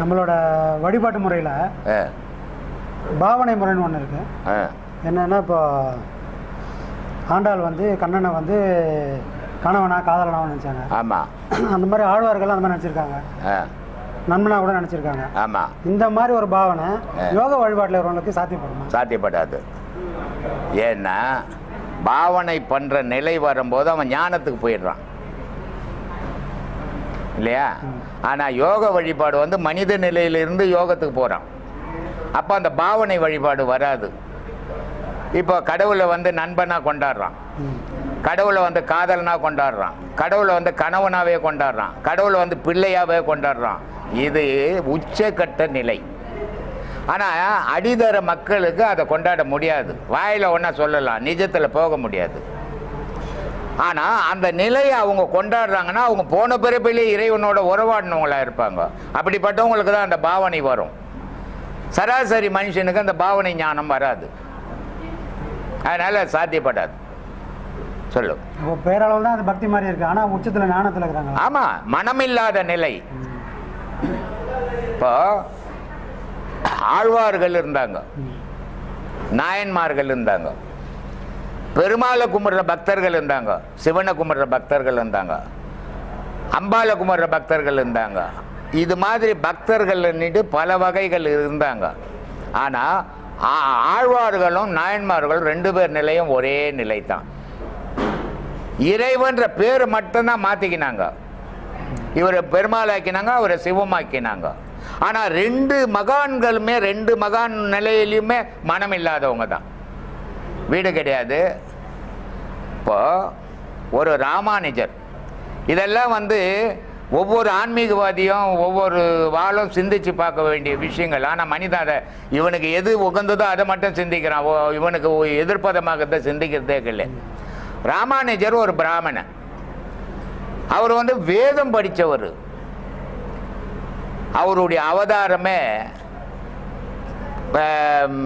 நம்மளோட வழிபாட்டு முறையில் பாவனை முறைன்னு ஒன்று இருக்குது ஆ. என்னென்னா இப்போ ஆண்டாள் வந்து கண்ணனை வந்து கணவனா காதலனாவும் நினச்சாங்க. ஆமாம் அந்த மாதிரி ஆழ்வார்கள் அந்த மாதிரி நினச்சிருக்காங்க. நண்பனா கூட நினச்சிருக்காங்க. ஆமாம் இந்த மாதிரி ஒரு பாவனை யோக வழிபாட்டில் இருக்கிறவங்களுக்கு சாத்தியப்படுமா சாத்தியப்படாது. ஏன்னா பாவனை பண்ணுற நிலை வரும்போது அவன் ஞானத்துக்கு போயிடுறான். இல்லையா? ஆனால் யோக வழிபாடு வந்து மனித நிலையிலிருந்து யோகத்துக்கு போகிறான் அப்போ அந்த பாவனை வழிபாடு வராது. இப்போ கடவுளை வந்து நண்பனாக கொண்டாடுறான். கடவுளை வந்து காதலனாக கொண்டாடுறான். கடவுளை வந்து கணவனாகவே கொண்டாடுறான். கடவுளை வந்து பிள்ளையாகவே கொண்டாடுறான். இது உச்சக்கட்ட நிலை. ஆனால் அடிதர மக்களுக்கு அதை கொண்டாட முடியாது. வாயில் ஒன்றா சொல்லலாம். நிஜத்தில் போக முடியாது. ஆனால் அந்த நிலையை அவங்க கொண்டாடுறாங்கன்னா அவங்க போன பிறப்பிலே இறைவனோட உறவாடினவங்களா இருப்பாங்க. அப்படிப்பட்டவங்களுக்கு தான் அந்த பாவனை வரும். சராசரி மனுஷனுக்கு அந்த பாவனை ஞானம் வராது. அதனால் சாத்தியப்படாது. சொல்லு. பேரளவில் தான் அது பக்தி மாதிரி இருக்குது ஆனால் உச்சத்தில் ஞானத்தில் இருக்கிறாங்க ஆமாம் மனமில்லாத நிலை. இப்போ ஆழ்வார்கள் இருந்தாங்க. நாயன்மார்கள் இருந்தாங்க. பெருமாளை கும்பிட்ற பக்தர்கள் இருந்தாங்க சிவனை கும்பிட்ற பக்தர்கள் இருந்தாங்க அம்பாளை கும்பிட்ற பக்தர்கள் இருந்தாங்க. இது மாதிரி பக்தர்கள் நின்று பல வகைகள் இருந்தாங்க. ஆனால் ஆழ்வார்களும் நாயன்மார்களும் ரெண்டு பேர் நிலையும் ஒரே நிலை தான் இறைவன்ற பேர் மட்டும்தான் மாற்றிக்கினாங்க இவரை பெருமாளாக்கினாங்க அவரை சிவமாக்கினாங்க. ஆனால் ரெண்டு மகான்களுமே ரெண்டு மகான் நிலையிலையுமே மனம் இல்லாதவங்க தான். வீடு கிடையாது. இப்போ ஒரு ராமானுஜர். இதெல்லாம் வந்து ஒவ்வொரு ஆன்மீகவாதியும் ஒவ்வொரு வாழும் சிந்திச்சு பார்க்க வேண்டிய விஷயங்கள். ஆனால் மனிதன் அதை இவனுக்கு எது உகந்ததோ அதை மட்டும் சிந்திக்கிறான். ஓ, இவனுக்கு எதிர்ப்பதமாக சிந்திக்கிறதே இல்லை ராமானுஜர் ஒரு பிராமணன். அவர் வந்து வேதம் படித்தவர் அவருடைய அவதாரமே ஆம்,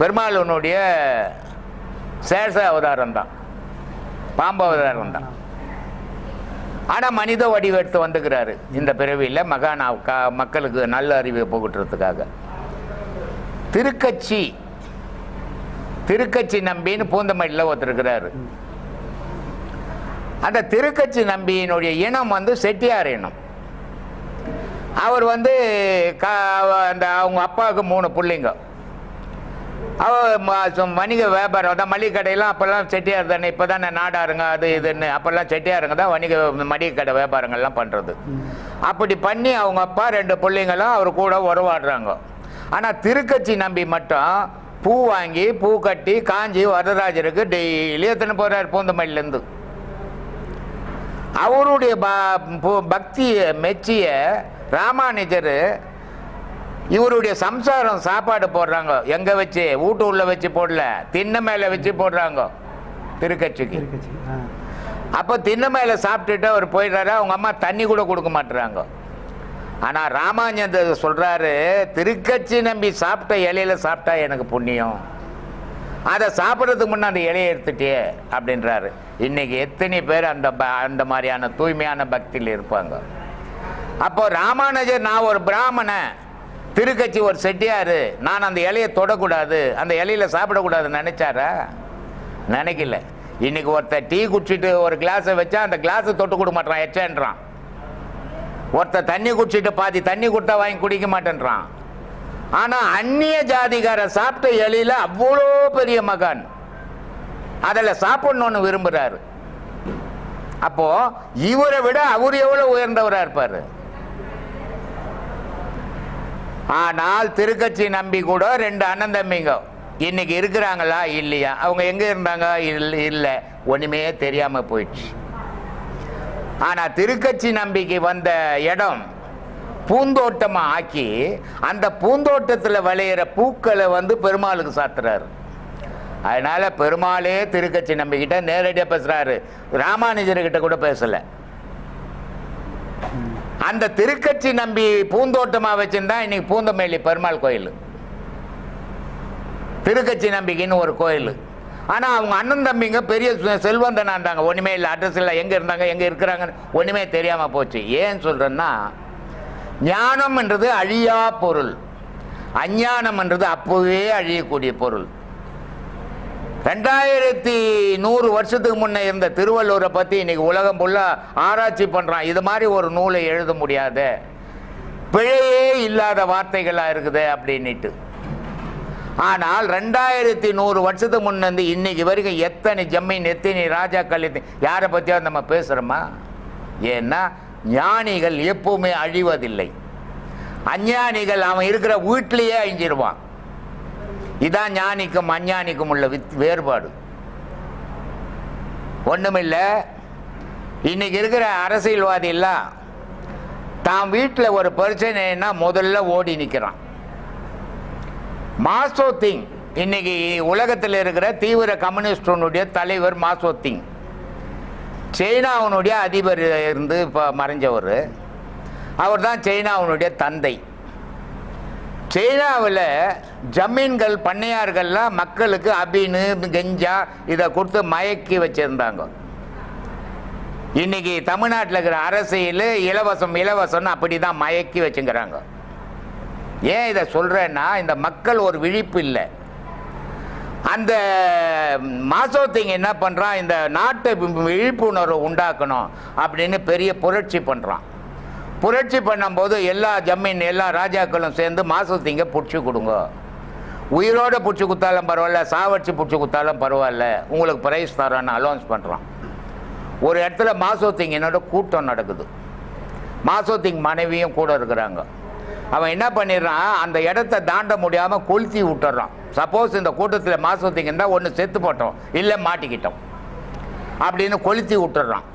பெருமாளனுடைய சேஷ அவதாரம் தான். பாம்பு அவதாரம் தான். ஆனால் மனித வடிவெடுத்து வந்துக்கிறாரு. இந்த பிறவியில் மகானா கா மக்களுக்கு நல்ல அறிவை புகட்டுறதுக்காக. திருக்கட்சி திருக்கட்சி நம்பின்னு பூந்தமல்லியில் ஒருத்தருக்கிறாரு அந்த திருக்கட்சி நம்பியினுடைய இனம் வந்து செட்டியார் இனம். அவர் வந்து கா அந்த அவங்க அப்பாவுக்கு மூணு பிள்ளைங்க. வணிக வியாபாரம் அதான் மளிகை கடையெல்லாம் அப்போல்லாம் செட்டியார் தானே இப்போ தானே நாடாருங்க அது இதுன்னு. அப்போல்லாம் செட்டியாருங்க தான் வணிக மளிகை கடை வியாபாரங்கள்லாம் பண்ணுறது அப்படி பண்ணி அவங்க அப்பா ரெண்டு பிள்ளைங்களும் அவர் கூட உறவாடுறாங்க. ஆனால் திருக்கட்சி நம்பி மட்டும் பூ வாங்கி பூ கட்டி காஞ்சி வரதராஜருக்கு டெய்லி எத்தனை போகிறார் பூந்தமல்லிலேருந்து அவருடைய ப- பக்தியை மெச்சிய ராமானுஜர் இவருடைய சம்சாரம் சாப்பாடு போடுறாங்க. எங்க வச்சு? வீட்டு உள்ள வச்சு போடல. திண்ணை மேல வச்சு போடுறாங்க. திருக்கட்சிக்கு. அப்போ திண்ணை மேல சாப்பிட்டுட்டு அவர் போயிடுறாரு? அவங்க அம்மா தண்ணி கூட கொடுக்க மாட்டுறாங்க ஆனா ராமானுஜர் சொல்றாரு திருக்கட்சி நம்பி சாப்பிட்ட இலையில சாப்பிட்டா எனக்கு புண்ணியம். அதை சாப்பிட்றதுக்கு முன்னே அந்த இலையை எடுத்துட்டே அப்படின்றாரு. இன்னைக்கு எத்தனை பேர் அந்த ப- அந்த மாதிரியான தூய்மையான பக்தியில் இருப்பாங்க. அப்போ ராமானுஜர் நான் ஒரு பிராமணன். திருக்கட்சி ஒரு செட்டியார். நான் அந்த இலையை தொடக்கூடாது. அந்த இலையில சாப்பிடக்கூடாதுன்னு நினைச்சாரா? நினைக்கல. இன்னைக்கு ஒருத்தர் டீ குடிச்சிட்டு ஒரு கிளாஸை வச்சா அந்த கிளாஸை தொட்டு கொடுக்க மாட்டான். எச்சன்றான். ஒருத்தர் தண்ணி குடிச்சிட்டு பாதி தண்ணி கொடுத்தா வாங்கி குடிக்க மாட்டேன்றான். ஆனால் அந்நிய ஜாதிகார சாப்பிட்ட இலையில அவ்வளோ பெரிய மகான். அதில் சாப்பிடணும்னு விரும்புகிறாரு அப்போ இவரை விட அவர் எவ்வளோ உயர்ந்தவராக இருப்பார்? ஆனால் திருக்கட்சி நம்பி கூட ரெண்டு அண்ணன் தம்பிங்க. இன்னைக்கு இருக்கிறாங்களா இல்லையா? அவங்க எங்க இருந்தாங்க? இல்ல- இல்லை. ஒண்ணுமே தெரியாம போயிடுச்சு. ஆனா திருக்கட்சி நம்பிக்கை வந்த இடம் பூந்தோட்டமா ஆக்கி அந்த பூந்தோட்டத்தில் விளையிற பூக்களை வந்து பெருமாளுக்கு சாத்துறாரு. அதனால பெருமாளே திருக்கட்சி நம்பிக்கிட்ட நேரடியாக பேசுறாரு. ராமானுஜர்கிட்ட கூட பேசலை. அந்த திருக்கட்சி நம்பி பூந்தோட்டமா வச்சிருந்தா இன்னைக்கு பூந்தமல்லி பெருமாள் கோயில். திருக்கட்சி நம்பிக்கைன்னு ஒரு கோயில். ஆனால் அவங்க அண்ணன் தம்பிங்க பெரிய செ- இருந்தாங்க ஒன்றுமே இல்லை அட்ரஸ் இல்லை. எங்கே இருந்தாங்க எங்கே இருக்கிறாங்கன்னு ஒன்றுமே தெரியாமல் போச்சு. ஏன் சொல்கிறேன்னா ஞானம்ன்றது அழியா பொருள். அஞ்ஞானம்ன்றது அப்போவே அழியக்கூடிய பொருள். ரெண்டாயிரத்தி நூறு வருஷத்துக்கு முன்னே இருந்த திருவள்ளுவரை பற்றி இன்னைக்கு உலகம் ஃபுல்லாக ஆராய்ச்சி பண்ணுறான் இது மாதிரி ஒரு நூலை எழுத முடியாது. பிழையே இல்லாத வார்த்தைகளாக இருக்குது அப்படின்னுட்டு. ஆனால் ரெண்டாயிரத்தி நூறு வருஷத்துக்கு முன்னேருந்து இன்னைக்கு வரைக்கும் எத்தனை ஜம்மீன் எத்தனை ராஜாக்கள் எத்தனை- யாரை பற்றியாவது நம்ம பேசுகிறோமா ஏன்னா ஞானிகள் எப்பவுமே அழிவதில்லை. அஞ்ஞானிகள் அவன் இருக்கிற வீட்டிலேயே அழிஞ்சிருவான். இதான் ஞானிக்கும் அஞ்ஞானிக்கும் உள்ள வித் வேறுபாடு. ஒன்றுமில்லை இன்னைக்கு இருக்கிற அரசியல்வாதியெல்லாம் தான் வீட்டில் ஒரு பிரச்சனைன்னா முதல்ல ஓடி நிற்கிறான் மாசோ திங் இன்னைக்கு உலகத்தில் இருக்கிற தீவிர கம்யூனிஸ்டனுடைய தலைவர் மாசோ திங். சைனாவினுடைய அதிபர் இருந்து இப்போ மறைஞ்சவர். அவர் தான் சைனாவினுடைய தந்தை. சைனாவில் ஜமீன்கள் பண்ணையார்கள்லாம் மக்களுக்கு அபினு கெஞ்சா இதை கொடுத்து மயக்கி வச்சுருந்தாங்க. இன்னைக்கு தமிழ்நாட்டில் இருக்கிற அரசியல் இலவசம் இலவசம்னு அப்படி தான் மயக்கி வச்சுங்கிறாங்க. ஏன் இதை சொல்கிறேன்னா இந்த மக்கள் ஒரு விழிப்பு இல்லை. அந்த மாசோத்திங்க என்ன பண்ணுறான் இந்த நாட்டை விழிப்புணர்வு உண்டாக்கணும் அப்படின்னு பெரிய புரட்சி பண்ணுறான் புரட்சி பண்ணும்போது எல்லா ஜமீன் எல்லா ராஜாக்களும் சேர்ந்து மாசத்திங்க பிடிச்சி கொடுங்க. உயிரோடு பிடிச்சி குத்தாலும் பரவாயில்ல சாவடிச்சு பிடிச்சி குத்தாலும் பரவாயில்ல. உங்களுக்கு ப்ரைஸ் தரோன்னு அலௌன்ஸ் பண்ணுறான் ஒரு இடத்துல மாசோத்திங்க என்னோட கூட்டம் நடக்குது. மாசோத்திங் மனைவியும் கூட இருக்கிறாங்க. அவன் என்ன பண்ணிடுறான்? அந்த இடத்த தாண்ட முடியாமல் கொளுத்தி விட்டுறான். சப்போஸ் இந்த கூட்டத்தில் மாசோத்திங்க இருந்தால் ஒன்று செத்து போட்டோம். இல்லை மாட்டிக்கிட்டோம். அப்படின்னு கொளுத்தி விட்டுறான்.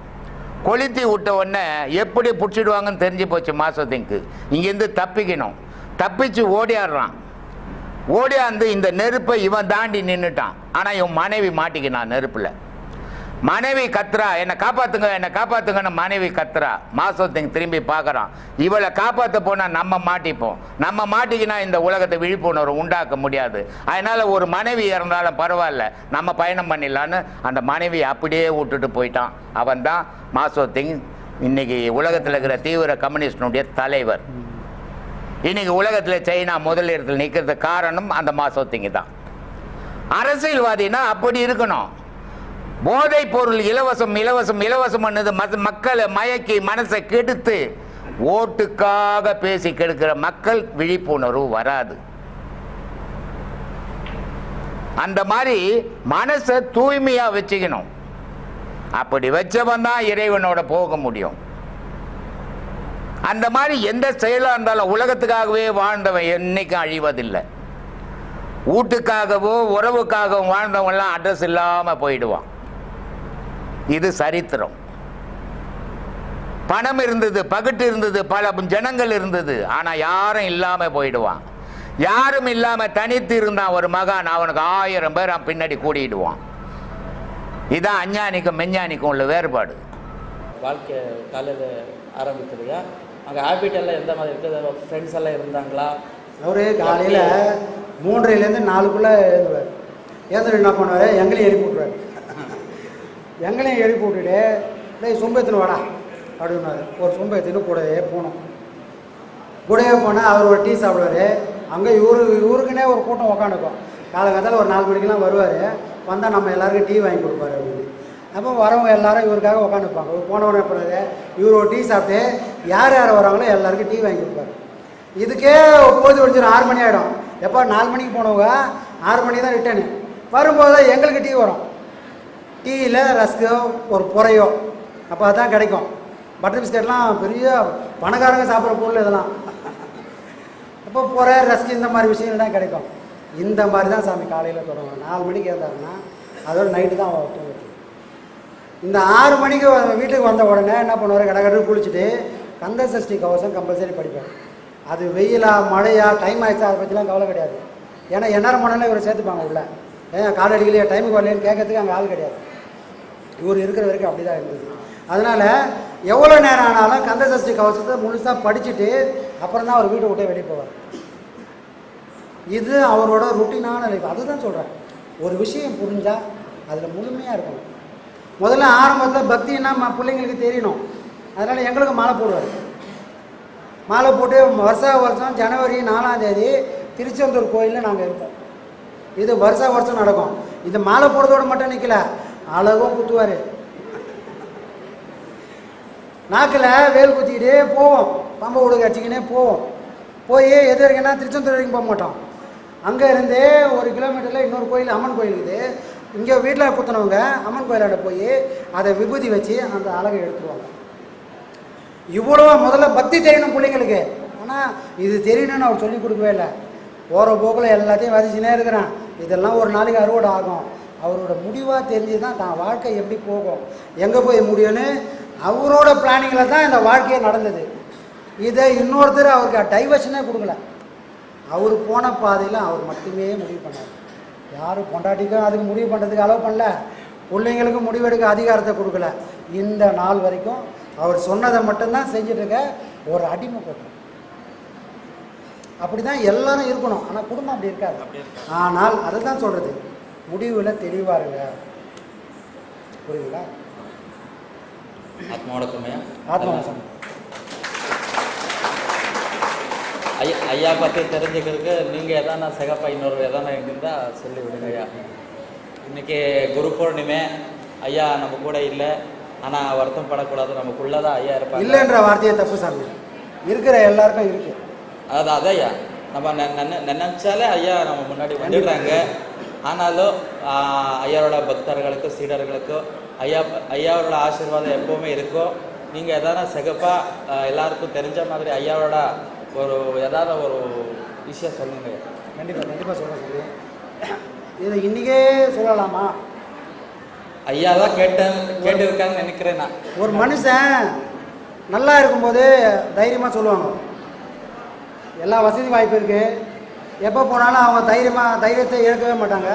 கொளுத்தி விட்ட உடனே எப்படி பிடிச்சிடுவாங்கன்னு தெரிஞ்சு போச்சு மாசோத்திங்க்கு இங்கேருந்து தப்பிக்கணும். தப்பிச்சு ஓடியாடுறான். ஓடியாந்து இந்த நெருப்பை இவன் தாண்டி நின்றுட்டான் ஆனால் இவன் மனைவி மாட்டிக்கினான் நெருப்பில். மனைவி கத்துறா. என்னை காப்பாத்துங்க என்னை காப்பாத்துங்கன்னு மனைவி கத்துறா. மாசத்திங்க திரும்பி பார்க்கறான். இவளை காப்பாற்ற போனால் நம்ம மாட்டிப்போம். நம்ம மாட்டிக்கினா இந்த உலகத்தை விழிப்புணர்வு உண்டாக்க முடியாது. அதனால் ஒரு மனைவி இறந்தாலும் பரவாயில்ல நம்ம பயணம் பண்ணிடலான்னு அந்த மனைவியை அப்படியே விட்டுட்டு போயிட்டான். அவன் தான் மாசோத்திங் இன்னைக்கு உலகத்தில் இருக்கிற தீவிர கம்யூனிஸ்டினுடைய தலைவர். இன்னைக்கு உலகத்தில் சைனா முதலிடத்தில் நிற்கிறது நிற்கிறதுக்கு காரணம் அந்த மாசோத்திங்க தான். அரசியல்வாதினா அப்படி இருக்கணும். போதைப் பொருள் இலவசம் இலவசம் இலவசம் பண்ணது மக்களை மயக்கி மனசை கெடுத்து ஓட்டுக்காக பேசி கெடுக்கிற மக்கள் விழிப்புணர்வு வராது. அந்த மாதிரி மனசை தூய்மையா வச்சுக்கணும். அப்படி வச்சவன் தான் இறைவனோட போக முடியும். அந்த மாதிரி எந்த செயலா இருந்தாலும் உலகத்துக்காகவே வாழ்ந்தவன் என்னைக்கும் அழிவதில்லை. வீட்டுக்காகவோ உறவுக்காகவும் வாழ்ந்தவங்கெல்லாம் அட்ரஸ் இல்லாம போயிடுவான். இது சரித்திரம். பணம் இருந்தது பகட்டு இருந்தது பல ஜனங்கள் இருந்தது. ஆனா யாரும் இல்லாம போயிடுவான். யாரும் இல்லாம தனித்து இருந்தான் ஒரு மகான் அவனுக்கு ஆயிரம் பேர் அவன் பின்னாடி கூடிடுவான். இதான் அஞ்ஞானிக்கும் மெஞ்ஞானிக்கும் உள்ள வேறுபாடு. வாழ்க்கை காலையில் ஆரம்பிக்கிறதுயா அங்கே ஹேபிட் எல்லாம் எந்த மாதிரி இருக்குது ஃப்ரெண்ட்ஸ் எல்லாம் இருந்தாங்களா? அவரு காலையில் மூன்றரைலேருந்து நாலுக்குள்ளே எழுந்துட்டு என்ன பண்ணுவார்? எங்களையும் எழுப்பி விட்ருவார் எங்களையும் எழுப்பி விட்டுட்டு டேய் சொம்பு வாடா அப்படின்னாரு. ஒரு சொம்பு எடுத்துன்னு கூடவே போனோம். கூடவே போனால் அவர் ஒரு டீ சாப்பிடுவார். அங்கே இவரு இவருக்குன்னே ஒரு கூட்டம் உக்காந்துக்கும். காலகட்டத்தில் ஒரு நாலு மணிக்கெல்லாம் வருவார். வந்தால் நம்ம எல்லாருக்கும் டீ வாங்கி கொடுப்பாரு அப்படின்னு. அப்போ வரவங்க எல்லாரும் இவருக்காக உக்காந்துப்பாங்க. இவர் போனவன என்ன இவர் ஒரு டீ சாப்பிட்டு யார் யார் வராங்களோ எல்லாருக்கும் டீ வாங்கி கொடுப்பாரு. இதுக்கே போது ஒழிஞ்சிடும் ஆறு மணி ஆகிடும் எப்போ நாலு மணிக்கு போனவங்க? ஆறு மணி தான் ரிட்டர்னு வரும்போது தான் எங்களுக்கு டீ வரும். டீயில் ரஸ்கோ ஒரு புறையோ. அப்போ அதுதான் கிடைக்கும். பட்டர் பிஸ்கெட்லாம் பெரிய பணக்காரங்க சாப்பிட்ற பொருள் இதெல்லாம். அப்போ புறை ரஸ்க் இந்த மாதிரி விஷயங்கள் தான் கிடைக்கும். இந்த மாதிரி தான் சாமி காலையில் தொடங்கும் நாலு மணிக்கு ஏந்தாருன்னா அதோட நைட்டு தான் அவர் இந்த ஆறு மணிக்கு வீட்டுக்கு வந்த உடனே என்ன பண்ணுவார்? கடை குளிச்சுட்டு கந்த சஷ்டி கவசம் கம்பல்சரி படிப்பார். அது வெயிலா மழையா டைம் ஆயிடுச்சா அதை பற்றிலாம் கவலை கிடையாது. ஏன்னா எந்நேரம் போனாலும் இவரை சேர்த்துப்பாங்க உள்ள. ஏன் காலடிக்கலையே டைமுக்கு வரலையேன்னு கேட்கறதுக்கு அங்கே ஆள் கிடையாது. இவர் இருக்கிற வரைக்கும் அப்படி தான் இருந்தது. அதனால் எவ்வளோ நேரம் ஆனாலும் கந்த சஷ்டி கவசத்தை முழுசாக படிச்சுட்டு அப்புறம் தான் அவர் வீட்டை விட்டே வெளியே போவார். இது அவரோட ருட்டீனான லைஃப் அதுதான் சொல்கிறேன் ஒரு விஷயம் புரிஞ்சால் அதில் முழுமையாக இருக்கணும். முதல்ல ஆரம்பத்தில் பக்தின்னா ம பிள்ளைங்களுக்கு தெரியணும். அதனால் எங்களுக்கு மாலை போடுவார். மாலை போட்டு வருஷா வருஷம் ஜனவரி நாலாந்தேதி திருச்செந்தூர் கோயிலில் நாங்கள் இருப்போம். இது வருஷா வருஷம் நடக்கும். இந்த மாலை போடுறதோடு மட்டும் நிற்கல அழகும் குத்துவார். நாக்கில் வேல் குத்திக்கிட்டே போவோம். பம்பை உடுக்க அடிச்சுக்கினே போவோம். போய் எது வரைக்கும்னா திருச்செந்தூர் வரைக்கும் போக மாட்டோம். அங்கே இருந்தே ஒரு கிலோமீட்டரில் இன்னொரு கோயில் அம்மன் கோயில் இருக்குது. இங்கே வீட்டில் குத்தினவங்க அம்மன் கோயிலாட போய் அதை விபூதி வச்சு அந்த அழகை எடுத்துருவாங்க. இவ்வளோ முதல்ல பக்தி தெரியணும் பிள்ளைங்களுக்கு. ஆனால் இது தெரியணும்னு அவர் சொல்லி கொடுக்கவே இல்லை. போகிற போக்கில் எல்லாத்தையும் வதச்சினே இருக்கிறான். இதெல்லாம் ஒரு நாளைக்கு அறுவடை ஆகும். அவரோட முடிவாக தெரிஞ்சு தான் தான் வாழ்க்கை எப்படி போகும். எங்கே போய் முடியும்னு அவரோட பிளானிங்கில் தான் இந்த வாழ்க்கையே நடந்தது. இதை இன்னொருத்தர் அவருக்கு டைவர்ஷனே கொடுக்கல. அவர் போன பாதையில் அவர் மட்டுமே முடிவு பண்ணார். யாரும் பொண்டாட்டிக்கும் அதுக்கு முடிவு பண்ணுறதுக்கு அலோவ் பண்ணல. பிள்ளைங்களுக்கு முடிவெடுக்க அதிகாரத்தை கொடுக்கல. இந்த நாள் வரைக்கும் அவர் சொன்னதை மட்டும்தான் செஞ்சுட்டு இருக்க ஒரு அடிமை போட்டோம் அப்படி தான் எல்லாரும் இருக்கணும். ஆனால் குடும்பம் அப்படி இருக்காது. ஆனால் அதை தான் சொல்கிறது முடிவில் தெளிவாக இருங்க புரியுதுங்களா ஆத்மாவடக்கமையா ஆத்மவசம் ஐயா ஐயா பற்றி தெரிஞ்சுக்கிறதுக்கு நீங்கள் எதனா சிகப்பா இன்னொரு எதனா இருந்தால் சொல்லி விடுங்க ஐயா. இன்னைக்கு குரு பௌர்ணிமை ஐயா நம்ம கூட இல்லை. ஆனால் வருத்தம் படக்கூடாது. நமக்குள்ளே தான் ஐயா இருப்பாங்க இல்லைன்ற வார்த்தையை தப்பு சாமி. இருக்கிற எல்லாருக்கும் இருக்கு. அதாவது அதான் ஐயா. நம்ம நினைச்சாலே ஐயா நம்ம முன்னாடி வந்துடுறாங்க. ஆனாலும் ஐயாவோட பக்தர்களுக்கு சீடர்களுக்கு ஐயா ஐயாவோட ஆசீர்வாதம் எப்போவுமே இருக்கும். நீங்கள் எதனா சிகப்பாக எல்லாருக்கும் தெரிஞ்ச மாதிரி ஐயாவோட ஒரு ஏதாவது ஒரு விஷயம் சொல்லுங்க. ஐயா. கண்டிப்பாக கண்டிப்பாக சொல்ல சொல்லி இதை இன்றைக்கே சொல்லலாமா? ஐயா தான் கேட்டேன் கேட்டிருக்கான்னு நினைக்கிறேன் நான். ஒரு மனுஷன் நல்லா இருக்கும்போது தைரியமாக சொல்லுவாங்க. எல்லா வசதி வாய்ப்பு இருக்குது எப்போ போனாலும் அவங்க தைரியமாக தைரியத்தை இழக்கவே மாட்டாங்க.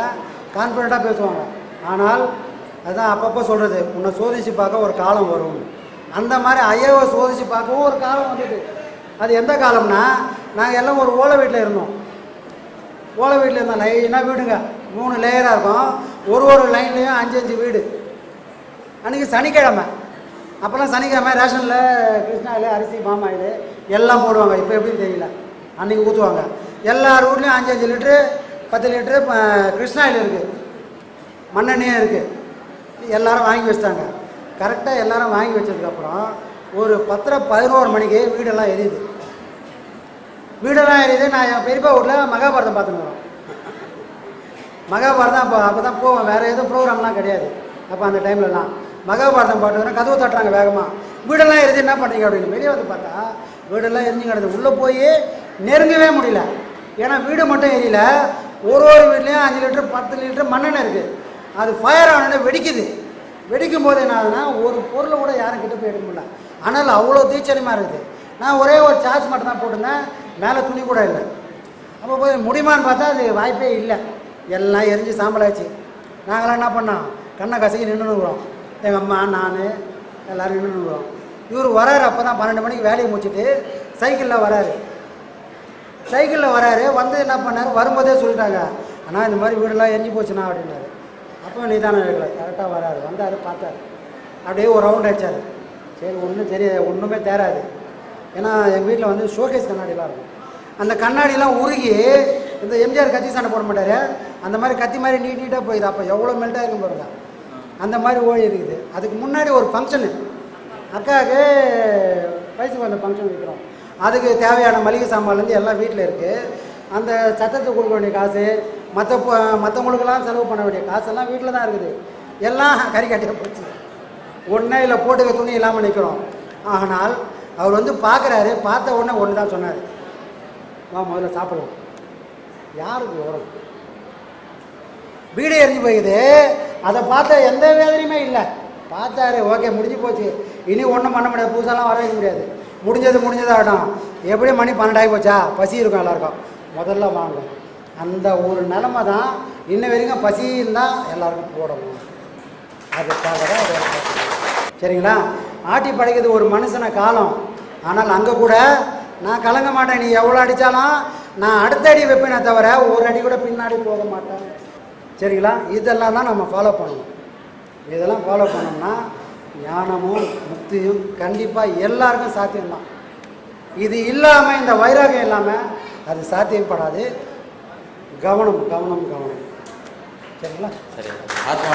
கான்ஃபிடண்ட்டாக பேசுவாங்க. ஆனால் அதுதான் அப்பப்போ சொல்கிறது உன்னை சோதித்து பார்க்க ஒரு காலம் வரும். அந்த மாதிரி ஐயாவை சோதித்து பார்க்கவும் ஒரு காலம் வந்தது அது எந்த காலம்னா நாங்கள் எல்லாம் ஒரு ஓலை வீட்டில் இருந்தோம். ஓலை வீட்டில் இருந்தோம் லைனாக வீடுங்க. மூணு லேயராக இருக்கும். ஒரு ஒரு லைன்லேயும் அஞ்சு அஞ்சு வீடு. அன்றைக்கி சனிக்கிழமை. அப்போல்லாம் சனிக்கிழமை ரேஷனில் கிருஷ்ணாயில் அரிசி பாமாயில் எல்லாம் போடுவாங்க. இப்போ எப்படின்னு தெரியல. அன்றைக்கி ஊற்றுவாங்க எல்லார் ஊர்லேயும் அஞ்சு அஞ்சு லிட்ரு பத்து லிட்ரு கிருஷ்ணாயில் இருக்குது மண்ணெண்ணையும் இருக்குது எல்லோரும் வாங்கி வச்சிட்டாங்க. கரெக்டாக எல்லோரும் வாங்கி வச்சதுக்கப்புறம் ஒரு பத்தரை பதினோரு மணிக்கு வீடெல்லாம் எரியுது. வீடெல்லாம் எரியுது. நான் என் பெரியப்பா வீட்டில் மகாபாரதம் பார்த்துன்னு வரோம் மகாபாரதம் அப்போ அப்போ தான் போவேன். வேறு எதுவும் ப்ரோக்ராம்லாம் கிடையாது. அப்போ அந்த டைம்லலாம் மகாபாரதம் பாட்டு கதவு தட்டுறாங்க வேகமாக வீடெல்லாம் எரிஞ்சு என்ன பண்ணுறீங்க அப்படின்னு வெளியே வந்து பார்த்தா வீடெல்லாம் எரிஞ்சு கிடந்து உள்ளே போய் நெருங்கவே முடியல. ஏன்னா வீடு மட்டும் எரியல. ஒரு ஒரு வீட்லேயும் அஞ்சு லிட்டர் பத்து லிட்டர் மண்ணெண்ணெய் இருக்குது அது ஃபயர் ஆனோடனே வெடிக்குது. வெடிக்கும் போது என்ன ஆகுதுன்னா ஒரு பொருளை கூட யாரும் கிட்ட போய் எடுக்க முடியல. ஆனால் அவ்வளோ தீச்சரியமாக இருக்குது. நான் ஒரே ஒரு சார்ஜ் மட்டும் தான் போட்டிருந்தேன். மேலே துணி கூட இல்லை. அப்போ போய் முடியுமான்னு பார்த்தா அது வாய்ப்பே இல்லை. எல்லாம் எரிஞ்சு சாம்பலாச்சு. நாங்களாம் என்ன பண்ணோம்? கண்ணை கசக்கி நின்றுனுக்குறோம் எங்கள் அம்மா நான் எல்லோரும் நின்றுனுக்குறோம் இவர் வராரு அப்போ தான் பன்னெண்டு மணிக்கு வேலையை முடிச்சுட்டு சைக்கிளில் வராரு. சைக்கிளில் வராரு வந்து என்ன பண்ணார்? வரும்போதே சொல்லிட்டாங்க. ஆனால் இந்த மாதிரி வீடெல்லாம் எரிஞ்சு போச்சுண்ணா அப்படின்னாரு. அப்போ நிதானம் இல்லை கரெக்டாக வராரு. வந்தார் பார்த்தார். அப்படியே ஒரு ரவுண்ட் அடிச்சார். சரி ஒன்றும் தெரியாது ஒன்றுமே தேராது ஏன்னா எங்கள் வீட்டில் வந்து ஷோகேஸ் கண்ணாடிலாம் இருக்கும். அந்த கண்ணாடிலாம் உருகி இந்த எம்ஜிஆர் கத்தி சண்டை போட மாட்டார். அந்த மாதிரி கத்தி மாதிரி நீட் நீட்டாக போயிடுது அப்போ எவ்வளோ மெல்ட்டாக இருக்கும் பாருங்க. அந்த மாதிரி ஓடி இருக்குது. அதுக்கு முன்னாடி ஒரு ஃபங்க்ஷனு அக்காவுக்கு வயசுக்கு வந்த ஃபங்க்ஷன் வைக்கிறோம். அதுக்கு தேவையான மளிகை சாமான்லேருந்து எல்லாம் வீட்டில் இருக்குது அந்த சத்தத்தை கொடுக்க வேண்டிய காசு மற்ற மற்றவங்களுக்கெல்லாம் செலவு பண்ண வேண்டிய காசெல்லாம் வீட்டில் தான் இருக்குது. எல்லாம் கறி கட்டியாக போச்சு. ஒன்றே இல்லை போட்டுக்க துணி இல்லாமல் நிற்கிறோம் ஆனால் அவர் வந்து பார்க்குறாரு பார்த்த உடனே ஒன்று தான் சொன்னார். வா முதல்ல சாப்பிடுவோம். யாருக்கு வரும் வீடு எரிஞ்சு போயிடுது அதை பார்த்த எந்த வேதனையுமே இல்லை. பார்த்தாரு. ஓகே முடிஞ்சு போச்சு. இனி ஒன்றும் பண்ண முடியாது. புதுசாலாம் வர வைக்க முடியாது. முடிஞ்சது முடிஞ்சதாகட்டும் எப்படியும் மணி பன்னெண்டாகி போச்சா? பசி இருக்கும் எல்லாருக்கும். முதல்ல வாங்கும் அந்த ஒரு நிலமை தான் இன்ன வரைக்கும் பசி இருந்தால் எல்லாருக்கும் போடணும். அதுக்காக தான் சரிங்களா? ஆட்டி படைக்கிறது ஒரு மனுஷனை காலம். ஆனால் அங்கே கூட நான் கலங்க மாட்டேன். நீ எவ்வளோ அடித்தாலும் நான் அடுத்த அடி வைப்பேனே தவிர ஒரு அடி கூட பின்னாடி போக மாட்டேன். சரிங்களா? இதெல்லாம் தான் நம்ம ஃபாலோ பண்ணணும். இதெல்லாம் ஃபாலோ பண்ணோம்னா ஞானமும் முக்தியும் கண்டிப்பாக எல்லாருக்கும் சாத்தியம்தான். இது இல்லாமல் இந்த வைராகம் இல்லாமல் அது சாத்தியப்படாது. கவனம் கவனம் கவனம். சரிங்களா? சரி. ஆத்மா